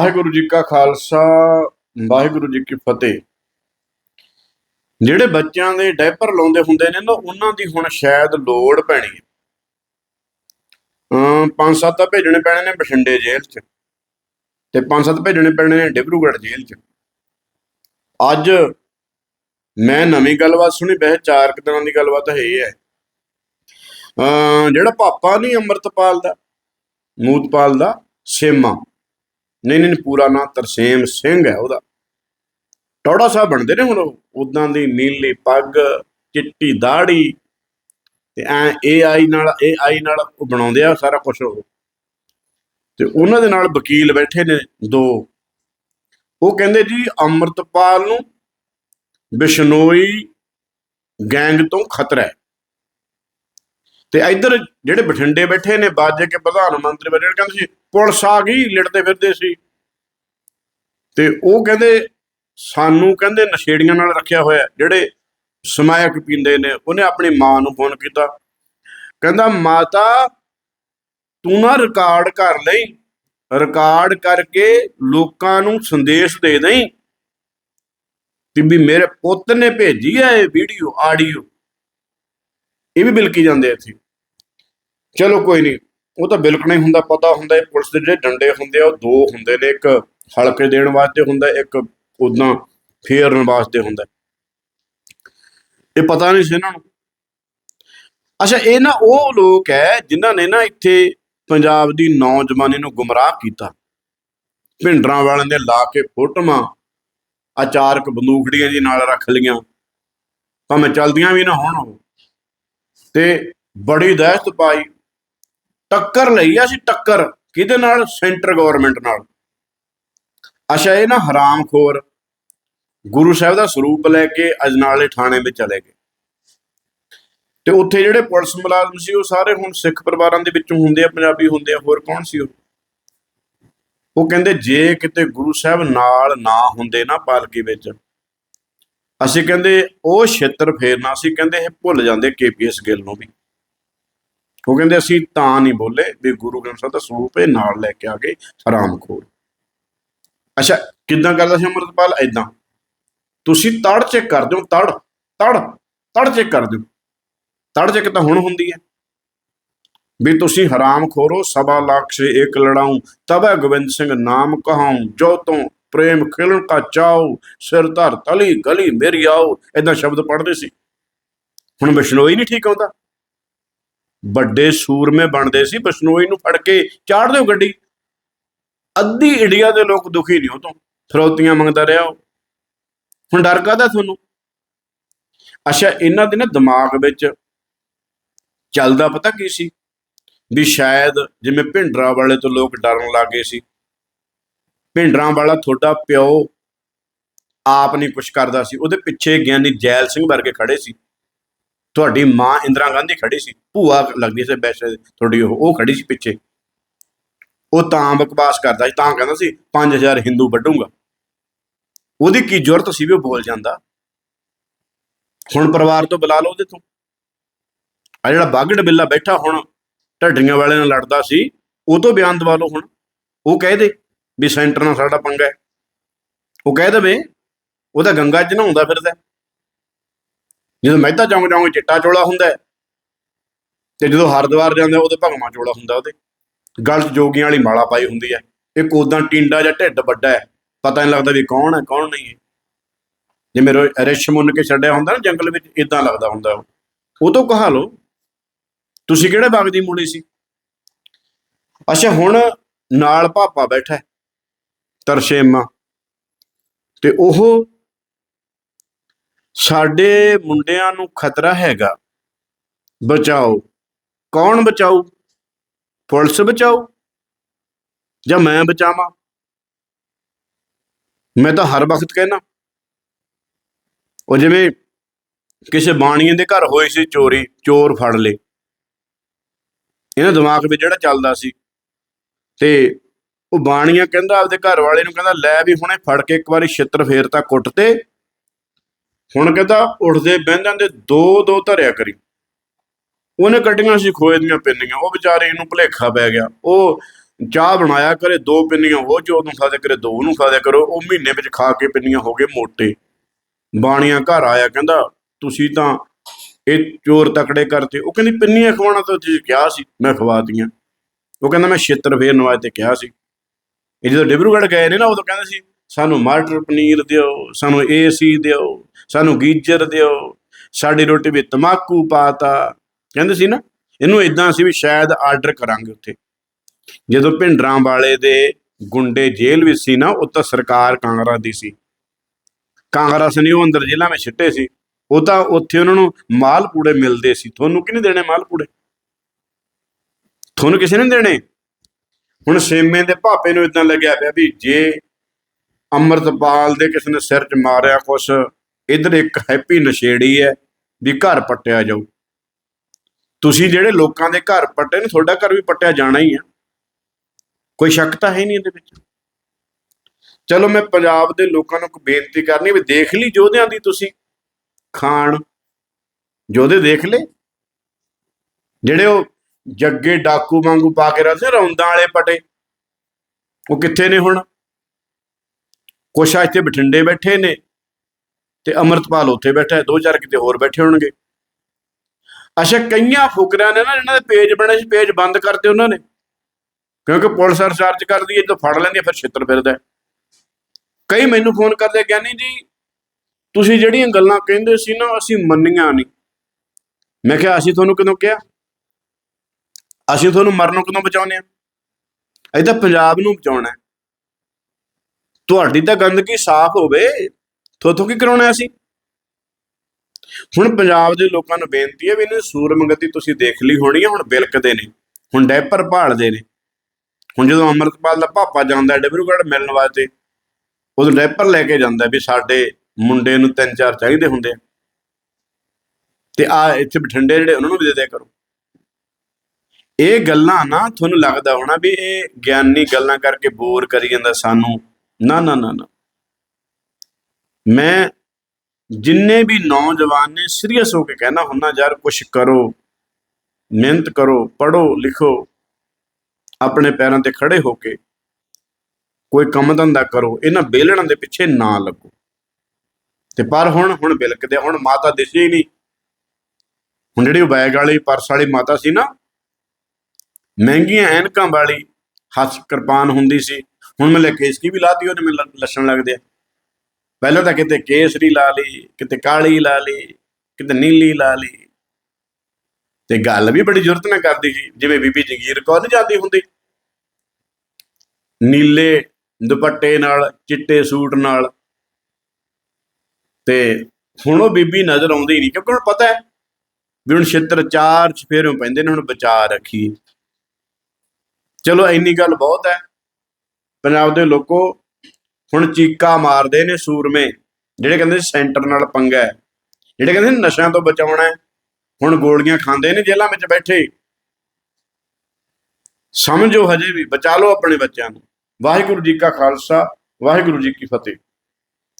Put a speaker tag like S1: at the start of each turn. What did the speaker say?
S1: ਵਾਹਿਗੁਰੂ ਜੀ ਕਾ ਖਾਲਸਾ, ਵਾਹਿਗੁਰੂ ਜੀ ਕੀ ਫਤਿਹ। ਜਿਹੜੇ ਬੱਚਿਆਂ ਦੇ ਡਾਇਪਰ ਲਾਉਂਦੇ ਹੁੰਦੇ ਨੇ ਨਾ, ਉਹਨਾਂ ਦੀ ਹੁਣ ਸ਼ਾਇਦ ਲੋੜ ਪੈਣੀ ਹੈ। ਅਮ ਪੰਜ ਸੱਤ ਤਾਂ ਭੇਜਣੇ ਪੈਣੇ ਨੇ ਬਠਿੰਡੇ ਜੇਲ੍ਹ 'ਚ ਤੇ ਪੰਜ ਸੱਤ ਭੇਜਣੇ ਪੈਣੇ ਨੇ ਡਿਬਰੂਗੜ੍ਹ ਜੇਲ੍ਹ 'ਚ। ਅੱਜ ਮੈਂ ਨਵੀਂ ਗੱਲਬਾਤ ਸੁਣੀ ਬਹਿ ਚਾਰ ਕੁ ਦਿਨਾਂ ਦੀ ਗੱਲਬਾਤ ਹੈ ਇਹ। ਹੈ ਅਮ ਜਿਹੜਾ ਪਾਪਾ ਨਹੀਂ ਅੰਮ੍ਰਿਤਪਾਲ ਦਾ, ਮੂਤਪਾਲ ਦਾ, ਸੇਮਾ। ਨਹੀਂ ਨਹੀਂ ਪੂਰਾ ਨਾਂ ਤਰਸੇਮ ਸਿੰਘ ਹੈ ਉਹਦਾ। ਟੌੜਾ ਸਾਹਿਬ ਬਣਦੇ ਨੇ ਹੁਣ ਉਹ ਉਦਾਂ ਦੀ ਨੀਲੀ ਪੱਗ, ਚਿੱਟੀ ਦਾੜੀ ਤੇ ਐ ਏਆਈ ਨਾਲ ਏਆਈ ਨਾਲ ਉਹ ਬਣਾਉਂਦੇ ਆ ਸਾਰਾ ਕੁਝ ਉਹ। ਤੇ ਉਹਨਾਂ ਦੇ ਨਾਲ ਵਕੀਲ ਬੈਠੇ ਨੇ ਦੋ। ਉਹ ਕਹਿੰਦੇ ਜੀ, ਅੰਮ੍ਰਿਤਪਾਲ ਨੂੰ ਬਿਸ਼ਨੋਈ ਗੈਂਗ ਤੋਂ ਖਤਰਾ ਹੈ। ਤੇ ਇੱਧਰ ਜਿਹੜੇ ਬਠਿੰਡੇ ਬੈਠੇ ਨੇ ਬਾਜੇ ਕੇ ਪ੍ਰਧਾਨ ਮੰਤਰੀ ਬੈਠੇ ਨੇ, ਕਹਿੰਦੇ ਸੀ ਪੁਲਿਸ ਆ ਗਈ ਲਿਟਦੇ ਫਿਰਦੇ ਸੀ। ਤੇ ਉਹ ਕਹਿੰਦੇ ਸਾਨੂੰ ਕਹਿੰਦੇ ਨਸ਼ੇੜੀਆਂ ਨਾਲ ਰੱਖਿਆ ਹੋਇਆ ਜਿਹੜੇ ਸਮਾਇਕ ਪੀਂਦੇ ਨੇ ਉਹਨੇ ਆਪਣੀ ਮਾਂ ਨੂੰ ਫੋਨ ਕੀਤਾ। ਕਹਿੰਦਾ ਮਾਤਾ ਤੂੰ ਨਾ ਰਿਕਾਰਡ ਕਰ ਲਈ ਰਿਕਾਰਡ ਕਰਕੇ ਲੋਕਾਂ ਨੂੰ ਸੰਦੇਸ਼ ਦੇ ਦੇਈਂ ਤੇ ਵੀ ਮੇਰੇ ਪੁੱਤ ਨੇ ਭੇਜੀ ਹੈ ਇਹ ਵੀਡੀਓ ਆਡੀਓ ਇਹ ਵੀ ਬਿਲਕੀ ਜਾਂਦੇ ਇੱਥੇ। ਚਲੋ ਕੋਈ ਨਹੀਂ, ਉਹ ਤਾਂ ਬਿਲਕੁਲ ਨਹੀਂ ਹੁੰਦਾ, ਪਤਾ ਹੁੰਦਾ ਇਹ ਪੁਲਿਸ ਦੇ ਜਿਹੜੇ ਡੰਡੇ ਹੁੰਦੇ ਆ, ਉਹ ਦੋ ਹੁੰਦੇ ਨੇ, ਇੱਕ ਹਲਕੇ ਦੇਣ ਵਾਸਤੇ ਹੁੰਦਾ, ਇੱਕ ਉਦਾਂ ਫੇਰਨ ਵਾਸਤੇ ਹੁੰਦਾ। ਇਹ ਪਤਾ ਨਹੀਂ ਸੀ ਇਹਨਾਂ ਨੂੰ। ਅੱਛਾ, ਇਹ ਨਾ ਉਹ ਲੋਕ ਹੈ ਜਿਨ੍ਹਾਂ ਨੇ ਨਾ ਇੱਥੇ ਪੰਜਾਬ ਦੀ ਨੌਜਵਾਨੀ ਨੂੰ ਗੁੰਮਰਾਹ ਕੀਤਾ। ਭਿੰਡਰਾਂ ਵਾਲਿਆਂ ਨੇ ਲਾ ਕੇ ਫੋਟੋਆਂ, ਅਚਾਰਕ ਬੰਦੂਖੜੀਆਂ ਜੀ ਨਾਲ ਰੱਖ ਲੀਆਂ ਭਾਵੇਂ ਚਲਦੀਆਂ ਵੀ ਨਾ ਹੋਣ ਤੇ ਬੜੀ ਦਹਿਸ਼ਤ ਪਾਈ। ਟੱਕਰ ਲਈ ਅਸੀਂ ਟੱਕਰ, ਕਿਹਦੇ ਨਾਲ? ਸੈਂਟਰ ਗਵਰਨਮੈਂਟ ਨਾਲ। ਅੱਛਾ, ਇਹ ਨਾ ਹਰਾਮਖੋਰ ਗੁਰੂ ਸਾਹਿਬ ਦਾ ਸਰੂਪ ਲੈ ਕੇ ਅਜਨਾਲੇ ਥਾਣੇ ਵਿੱਚ ਚਲੇ ਗਏ। ਤੇ ਉੱਥੇ ਜਿਹੜੇ ਪੁਲਿਸ ਮੁਲਾਜ਼ਮ ਸੀ, ਉਹ ਸਾਰੇ ਹੁਣ ਸਿੱਖ ਪਰਿਵਾਰਾਂ ਦੇ ਵਿੱਚੋਂ ਹੁੰਦੇ ਆ, ਪੰਜਾਬੀ ਹੁੰਦੇ ਆ, ਹੋਰ ਕੌਣ ਸੀ ਉਹ? ਉਹ ਕਹਿੰਦੇ, ਜੇ ਕਿਤੇ ਗੁਰੂ ਸਾਹਿਬ ਨਾਲ ਨਾ ਹੁੰਦੇ ਨਾ ਪਾਲਕੀ ਵਿੱਚ, ਅਸੀਂ ਕਹਿੰਦੇ, ਉਹ ਛੇਤਰ ਫੇਰਨਾ ਸੀ, ਕਹਿੰਦੇ ਇਹ ਭੁੱਲ ਜਾਂਦੇ ਕੇਪੀਐਸ ਗਿੱਲ ਨੂੰ ਵੀ। ਉਹ ਕਹਿੰਦੇ ਅਸੀਂ ਤਾਂ ਨਹੀਂ ਬੋਲੇ ਵੀ ਗੁਰੂ ਗ੍ਰੰਥ ਸਾਹਿਬ ਦਾ ਸਰੂਪ ਇਹ ਨਾਲ ਲੈ ਕੇ ਆ ਗਏ ਹਰਾਮਖੋਰ ਅੱਛਾ, ਕਿੱਦਾਂ ਕਰਦਾ ਸੀ ਅਮਰਤਪਾਲ? ਐਦਾਂ ਤੁਸੀਂ ਤੜ ਚੈੱਕ ਕਰ ਦਿਓ, ਤੜ ਤੜ ਤੜ ਚੈੱਕ ਕਰ ਦਿਓ। ਤੜ ਚੈੱਕ ਤਾਂ ਹੁਣ ਹੁੰਦੀ ਹੈ। ਵੀ ਤੁਸੀਂ ਹਰਾਮ ਖੋਰੋ, ਸਵਾ ਲੱਖ ਸੇ ਇੱਕ ਲੜਾਉਂ ਤਬੈ ਗੋਬਿੰਦ ਸਿੰਘ ਨਾਮ ਕਹਾਉ, ਜੋ ਤੋਂ ਪ੍ਰੇਮ ਖਿਲਣ ਕਾ ਚਾਉ, ਸਿਰ ਧਰ ਤਲੀ ਗਲੀ ਮੇਰੀ ਆਓ ਇਦਾਂ ਸ਼ਬਦ ਪੜ੍ਹਦੇ ਸੀ। ਹੁਣ ਬਿਸ਼ਨੋਈ ਨਹੀਂ ਠੀਕ ਆਉਂਦਾ। ਵੱਡੇ ਸੂਰਮੇ ਬਣਦੇ ਸੀ ਬਿਸ਼ਨੋਈ ਨੂੰ ਫੜ ਕੇ ਚਾੜ ਦਿਓ ਗੱਡੀ। ਅੱਧੀ ਇੰਡੀਆ ਦੇ ਲੋਕ ਦੁਖੀ ਨਹੀਂ, ਉਹ ਤੋਂ ਫਰੋਤੀਆਂ ਮੰਗਦਾ ਰਿਹਾ ਉਹ। ਹੁਣ ਡਰ ਕਾਹਦਾ ਤੁਹਾਨੂੰ? ਅੱਛਾ, ਇਹਨਾਂ ਦੇ ਨਾ ਦਿਮਾਗ ਵਿੱਚ ਚੱਲਦਾ ਪਤਾ ਕੀ ਸੀ? ਵੀ ਸ਼ਾਇਦ ਜਿਵੇਂ ਭਿੰਡਰਾਂ ਵਾਲੇ ਤੋਂ ਲੋਕ ਡਰਨ ਲੱਗੇ ਸੀ। ਭਿੰਡਰਾਂ ਵਾਲਾ ਤੁਹਾਡਾ ਪਿਓ ਆਪ ਨਹੀਂ ਕੁਛ ਕਰਦਾ ਸੀ, ਉਹਦੇ ਪਿੱਛੇ ਗਿਆਨੀ ਜੈਲ ਸਿੰਘ ਵਰਗੇ ਖੜੇ ਸੀ। ਤੁਹਾਡੀ ਮਾਂ ਇੰਦਰਾ ਗਾਂਧੀ ਖੜੀ ਸੀ, ਭੂਆ ਲੱਗਦੀ ਸੀ ਵੈਸੇ ਤੁਹਾਡੀ ਉਹ ਉਹ ਖੜੀ ਸੀ ਪਿੱਛੇ। ਉਹ ਤਾਂ ਬਕਵਾਸ ਕਰਦਾ ਸੀ, ਤਾਂ ਕਹਿੰਦਾ ਸੀ 5000 ਹਿੰਦੂ ਵੱਢੂਗਾ। ਉਹਦੀ ਕੀ ਜ਼ਰੂਰਤ ਸੀ ਵੀ ਉਹ ਬੋਲ ਜਾਂਦਾ? ਹੁਣ ਪਰਿਵਾਰ ਤੋਂ ਬੁਲਾ ਲਓ ਉਹਦੇ ਤੋਂ। ਆ ਜਿਹੜਾ ਬਾਗੜ ਬਿੱਲਾ ਬੈਠਾ ਹੁਣ, ਢੱਡੀਆਂ ਵਾਲੇ ਨਾਲ ਲੜਦਾ ਸੀ, ਉਹ ਤੋਂ ਬਿਆਨ ਦਵਾ ਲਓ ਹੁਣ। ਉਹ ਕਹਿ ਦੇ ਵੀ ਸੈਂਟਰ ਨਾਲ ਸਾਡਾ ਪੰਗਾ ਹੈ। ਉਹ ਕਹਿ ਦੇਵੇ ਉਹ ਤਾਂ ਗੰਗਾ 'ਚ ਨਹਾਉਂਦਾ ਫਿਰਦਾ ਜਦੋਂ ਮਹਿਤਾ ਚੌਂਕ ਚੌਂਕ ਚਿੱਟਾ ਚੋਲਾ ਹੁੰਦਾ ਤੇ ਜਦੋਂ ਹਰਿਦੁਆਰ ਜਾਂਦਾ ਉਹਦੇ ਭਗਵਾ ਚੋਲਾ ਹੁੰਦਾ ਉਹਦੇ। ਗਲ ਜੋਗੀਆਂ ਵਾਲੀ ਮਾਲਾ ਪਾਈ ਹੁੰਦੀ ਹੈ। ਇੱਕ ਉਦਾਂ ਟਿੰਡਾ ਜਾਂ ਢਿੱਡ ਵੱਡਾ ਹੈ। ਪਤਾ ਨਹੀਂ ਲੱਗਦਾ ਵੀ ਕੌਣ ਹੈ, ਕੌਣ ਨਹੀਂ ਹੈ। ਜਿਵੇਂ ਰੋ- ਰਿਛ ਮੁੰਨ ਕੇ ਛੱਡਿਆ ਹੁੰਦਾ ਨਾ, ਜੰਗਲ ਵਿੱਚ ਇਦਾਂ ਲੱਗਦਾ ਹੁੰਦਾ ਉਹ। ਉਹ ਤੋਂ ਕਹਾ ਲਓ, ਤੁਸੀਂ ਕਿਹੜੇ ਬਾਗ ਦੀ ਮੂਲੀ ਸੀ? ਅੱਛਾ, ਹੁਣ ਨਾਲ ਪਾਪਾ ਬੈਠਾ ਤਰਸ਼ੇਮਾ। ਤੇ ਉਹ ਸਾਡੇ ਮੁੰਡਿਆਂ ਨੂੰ ਖਤਰਾ ਹੈਗਾ। ਬਚਾਓ। ਕੌਣ ਬਚਾਊ? ਪੁਲਿਸ ਬਚਾਊ? ਜਾਂ ਮੈਂ ਬਚਾਵਾਂ? ਮੈਂ ਤਾਂ ਹਰ ਵਕਤ ਕਹਿਣਾ ਉਹ ਜਿਵੇਂ ਕਿਸੇ ਬਾਣੀਏ ਦੇ ਘਰ ਹੋਈ ਸੀ ਚੋਰੀ, ਚੋਰ ਫੜ ਲਏ। ਇਹਨਾਂ ਦਿਮਾਗ ਵਿੱਚ ਜਿਹੜਾ ਚੱਲਦਾ ਸੀ। ਤੇ ਉਹ ਬਾਣੀਆ ਕਹਿੰਦਾ ਆਪਦੇ ਘਰ ਵਾਲੇ ਨੂੰ ਕਹਿੰਦਾ, ਲੈ ਵੀ ਹੁਣੇ ਫੜ ਕੇ ਇੱਕ ਵਾਰੀ ਛਿੱਤਰ ਫੇਰ ਤਾਂ ਕੁੱਟ ਤੇ ਹੁਣ ਕਹਿੰਦਾ ਉੱਠਦੇ ਬਹਿੰਦਿਆਂ ਦੇ ਦੋ ਦੋ ਧਰਿਆ ਕਰੀ। ਉਹਨੇ ਕੱਢੀਆਂ ਸੀ ਖੋਏ ਦੀਆਂ ਪਿੰਨੀਆਂ, ਉਹ ਵਿਚਾਰੇ ਨੂੰ ਭੁਲੇਖਾ ਪੈ ਗਿਆ। ਉਹ ਚਾਹ ਬਣਾਇਆ ਕਰੇ, ਦੋ ਪਿੰਨੀਆਂ ਉਹ ਜੋ ਉਹਨੂੰ ਖਾ ਕਰੇ, ਦੋ ਉਹਨੂੰ ਖਾ ਦਿਆ ਕਰੋ। ਉਹ ਮਹੀਨੇ ਵਿੱਚ ਖਾ ਕੇ ਪਿੰਨੀਆਂ ਹੋ ਗਏ ਮੋਟੇ। ਬਾਣੀਆਂ ਘਰ ਆਇਆ ਕਹਿੰਦਾ, ਤੁਸੀਂ ਤਾਂ ਇਹ ਚੋਰ ਤਕੜੇ ਕਰਤੇ। ਉਹ ਕਹਿੰਦੀ, ਪਿੰਨੀਆਂ ਖਵਾਉਣਾ ਤਾਂ ਤੁਸੀਂ ਕਿਹਾ ਸੀ, ਮੈਂ ਖਵਾਤੀਆਂ ਉਹ ਕਹਿੰਦਾ, ਮੈਂ ਛਿੱਤਰ ਫੇਰਨ ਵਾਸਤੇ ਕਿਹਾ ਸੀ। ਇਹ ਜਦੋਂ ਡਿਬਰੂਗੜ੍ਹ ਗਏ ਨੇ ਨਾ, ਉਦੋਂ ਕਹਿੰਦੇ ਸੀ, ਸਾਨੂੰ ਮਟਰ ਪਨੀਰ ਦਿਓ, ਸਾਨੂੰ ਏਸੀ ਦਿਓ ਸਾਨੂੰ ਗੀਜਰ ਦਿਓ, ਸਾਡੀ ਰੋਟੀ ਵਿੱਚ ਤਮਾਕੂ ਪਾਤਾ ਕਹਿੰਦੇ ਸੀ ਨਾ, ਇਹਨੂੰ ਇਦਾਂ ਸੀ ਵੀ ਸ਼ਾਇਦ ਆਰਡਰ ਕਰਾਂਗੇ ਉੱਥੇ। ਜਦੋਂ ਭਿੰਡਰਾਂ ਵਾਲੇ ਦੇ ਗੁੰਡੇ ਜੇਲ੍ਹ ਵਿੱਚ ਸੀ ਨਾ, ਉਹ ਤਾਂ ਸਰਕਾਰ ਕਾਂਗਰਸ ਦੀ ਸੀ। ਕਾਂਗਰਸ ਨੇ ਉਹ ਅੰਦਰ ਜੇਲ੍ਹਾਂ ਵਿੱਚ ਛਿੱਟੇ ਸੀ। ਉਹ ਤਾਂ ਉੱਥੇ ਉਹਨਾਂ ਨੂੰ ਮਾਲ ਪੂੜੇ ਮਿਲਦੇ ਸੀ। ਤੁਹਾਨੂੰ ਕਿਹਨੇ ਦੇਣੇ ਮਾਲ ਪੂੜੇ? ਤੁਹਾਨੂੰ ਕਿਸੇ ਨੇ ਦੇਣੇ? ਹੁਣ ਸੇਮੇ ਦੇ ਭਾਪੇ ਨੂੰ ਇਦਾਂ ਲੱਗਿਆ ਪਿਆ ਵੀ ਜੇ ਅੰਮ੍ਰਿਤਪਾਲ ਦੇ ਕਿਸੇ ਨੇ ਸਿਰ 'ਚ ਮਾਰਿਆ ਕੁਛ ਇਧਰ ਇੱਕ ਹੈਪੀ ਨਸ਼ੇੜੀ ਹੈ ਵੀ ਘਰ ਪੱਟਿਆ ਜਾਊ। ਤੁਸੀਂ ਜਿਹੜੇ ਲੋਕਾਂ ਦੇ ਘਰ ਪੱਟੇ ਨੇ, ਤੁਹਾਡਾ ਘਰ ਵੀ ਪੱਟਿਆ ਜਾਣਾ ਹੀ ਆ। ਕੋਈ ਸ਼ੱਕ ਤਾਂ ਹੈ ਨਹੀਂ ਇਹਦੇ ਵਿੱਚ? ਚਲੋ ਮੈਂ ਪੰਜਾਬ ਦੇ ਲੋਕਾਂ ਨੂੰ ਇੱਕ ਬੇਨਤੀ ਕਰਨੀ ਵੀ ਦੇਖ ਲਈ ਯੋਧਿਆਂ ਦੀ ਤੁਸੀਂ ਖਾਣ। ਯੋਧੇ ਦੇਖ ਲੈ ਜਿਹੜੇ ਉਹ ਜੱਗੇ ਡਾਕੂ ਵਾਂਗੂ ਪਾ ਕੇ ਰਹਿੰਦੇ ਰੌਂਦਾਂ ਵਾਲੇ ਪਟੇ। ਉਹ ਕਿੱਥੇ ਨੇ ਹੁਣ? ਕੁਛ ਆ ਇੱਥੇ ਬਠਿੰਡੇ ਬੈਠੇ ਨੇ। ਤੇ ਅਮਰਤਪਾਲ ਉੱਥੇ ਬੈਠਾ ਹੈ, ਦੋ ਚਾਰ ਕਿਤੇ ਹੋਰ ਬੈਠੇ ਹੋਣਗੇ। ਅੱਛਾ, ਕਈਆਂ ਫੁਕਰਿਆਂ ਨੇ ਨਾ ਇਹਨਾਂ ਦੇ ਪੇਜ ਬਣੇ ਸੀ, ਪੇਜ ਬੰਦ ਕਰਤੇ ਉਹਨਾਂ ਨੇ। ਕਿਉਂਕਿ ਪੁਲਿਸ ਰਿਸਰਚ ਕਰਦੀ ਹੈ, ਜਦੋਂ ਫੜ ਲੈਂਦੀ ਫਿਰ ਛਿੱਤਰ ਫਿਰਦਾ ਕਈ ਮੈਨੂੰ ਫੋਨ ਕਰਦੇ, ਗਿਆਨੀ ਜੀ, ਤੁਸੀਂ ਜਿਹੜੀਆਂ ਗੱਲਾਂ ਕਹਿੰਦੇ ਸੀ ਨਾ, ਅਸੀਂ ਮੰਨੀਆਂ ਨਹੀਂ। ਮੈਂ ਕਿਹਾ, ਅਸੀਂ ਤੁਹਾਨੂੰ ਕਦੋਂ ਕਿਹਾ? ਅਸੀਂ ਤੁਹਾਨੂੰ ਮਰਨੋਂ ਕਦੋਂ ਬਚਾਉਨੇ ਆ ਇਹ ਤਾਂ ਪੰਜਾਬ ਨੂੰ ਬਚਾਉਣਾ ਹੈ। ਤੁਹਾਡੀ ਤਾਂ ਗੰਦਗੀ ਸਾਫ਼ ਹੋਵੇ। ਥੋਥੋਂ ਕੀ ਕਰਾਉਣਾ ਅਸੀਂ? ਹੁਣ ਪੰਜਾਬ ਦੇ ਲੋਕਾਂ ਨੂੰ ਬੇਨਤੀ ਹੈ ਵੀ ਇਹਨਾਂ ਦੀ ਸੂਰਮਗਤੀ ਤੁਸੀਂ ਦੇਖ ਲਈ ਹੋਣੀ ਹੈ, ਹੁਣ ਬਿਲਕਦੇ ਨੇ ਹੁਣ ਡੈਪਰ ਭਾਲਦੇ ਨੇ। ਹੁਣ ਜਦੋਂ ਅੰਮ੍ਰਿਤਪਾਲ ਦਾ ਪਾਪਾ ਜਾਂਦਾ ਡਿਬਰੂਗੜ੍ਹ ਮਿਲਣ ਵਾਸਤੇ, ਉਦੋਂ ਡੈਪਰ ਲੈ ਕੇ ਜਾਂਦਾ ਵੀ ਸਾਡੇ ਮੁੰਡੇ ਨੂੰ ਤਿੰਨ ਚਾਰ ਚਾਹੀਦੇ ਹੁੰਦੇ ਆ। ਤੇ ਆ ਇੱਥੇ ਬਠਿੰਡੇ ਜਿਹੜੇ ਉਹਨਾਂ ਨੂੰ ਵੀ ਦੇ ਦਿਆ ਕਰੋ। ਇਹ ਗੱਲਾਂ ਨਾ ਤੁਹਾਨੂੰ ਲੱਗਦਾ ਹੋਣਾ ਵੀ ਇਹ ਗਿਆਨੀ ਗੱਲਾਂ ਕਰਕੇ ਬੋਰ ਕਰੀ ਜਾਂਦਾ ਸਾਨੂੰ। ਨਾ ਨਾ ਨਾ ਨਾ। ਮੈਂ ਜਿੰਨੇ ਵੀ ਨੌਜਵਾਨ ਨੇ ਸੀਰੀਅਸ ਹੋ ਕੇ ਕਹਿਣਾ ਹੁੰਦਾ, ਯਾਰ ਕੁਝ ਕਰੋ, ਮਿਹਨਤ ਕਰੋ ਪੜੋ ਲਿਖੋ, ਆਪਣੇ ਪੈਰਾਂ ਤੇ ਖੜੇ ਹੋ ਕੇ ਕੋਈ ਕੰਮ ਧੰਦਾ ਕਰੋ, ਇਹਨਾਂ ਬੇਲਣਾਂ ਦੇ ਪਿੱਛੇ ਨਾ ਲੱਗੋ। ਤੇ ਪਰ ਹੁਣ ਹੁਣ ਬਿਲਕਦੇ ਹੁਣ ਮਾਤਾ ਦਿਸੀ ਹੀ ਨਹੀਂ। ਹੁਣ ਜਿਹੜੀ ਉਹ ਬੈਗ ਵਾਲੀ, ਪਰਸ ਵਾਲੀ ਮਾਤਾ ਸੀ ਨਾ, ਮਹਿੰਗੀਆਂ ਐਨਕਾਂ ਵਾਲੀ ਹੱਥ ਕਿਰਪਾਨ ਹੁੰਦੀ ਸੀ। ਹੁਣ ਮੈਂ ਕੇਸਕੀ ਵੀ ਲਾਤੀ ਉਹਨੇ ਮੈਨੂੰ ਲੱਛਣ ਲੱਗਦੇ ਆ। ਪਹਿਲਾਂ ਤਾਂ ਕਿਤੇ ਕੇਸਰੀ ਲਾ ਲਈ, ਕਿਤੇ ਕਾਲੀ ਲਾ ਲਈ, ਕਿਤੇ ਨੀਲੀ ਲਾ ਲਈ। ਤੇ ਗੱਲ ਵੀ ਬੜੀ ਜ਼ਰੂਰਤ ਨਾਲ ਕਰਦੀ ਸੀ, ਜਿਵੇਂ ਬੀਬੀ ਜਗੀਰ ਕੌਰ ਨਹੀਂ ਜਾਂਦੀ ਹੁੰਦੀ। ਨੀਲੇ ਦੁਪੱਟੇ ਨਾਲ, ਚਿੱਟੇ ਸੂਟ ਨਾਲ। ਤੇ ਹੁਣ ਉਹ ਬੀਬੀ ਨਜ਼ਰ ਆਉਂਦੀ ਨਹੀਂ, ਕਿਉਂਕਿ ਹੁਣ ਪਤਾ ਹੈ ਵੀ ਹੁਣ ਛਿੱਤਰ ਚਾਰ ਚਫੇਰੋਂ ਪੈਂਦੇ ਨੇ, ਹੁਣ ਬਚਾ ਰੱਖੀ ਚਲੋ, ਇੰਨੀ ਗੱਲ ਬਹੁਤ ਹੈ। ਪੰਜਾਬ ਦੇ ਲੋਕੋ ਹੁਣ ਚੀਕਾ ਮਾਰਦੇ ਨੇ ਸੂਰਮੇ, ਜਿਹੜੇ ਕਹਿੰਦੇ ਸੈਂਟਰ ਨਾਲ ਪੰਗਾ ਹੈ, ਜਿਹੜੇ ਕਹਿੰਦੇ ਨਸ਼ਿਆਂ ਤੋਂ ਬਚਾਉਣਾ ਹੈ, ਹੁਣ ਗੋਲੀਆਂ ਖਾਂਦੇ ਨੇ ਜੇਲ੍ਹਾਂ ਵਿੱਚ ਬੈਠੇ। ਸਮਝੋ ਹਜੇ ਵੀ, ਬਚਾ ਲਓ ਆਪਣੇ ਬੱਚਿਆਂ ਨੂੰ। ਵਾਹਿਗੁਰੂ ਜੀ ਕਾ ਖਾਲਸਾ, ਵਾਹਿਗੁਰੂ ਜੀ ਕੀ ਫਤਿਹ।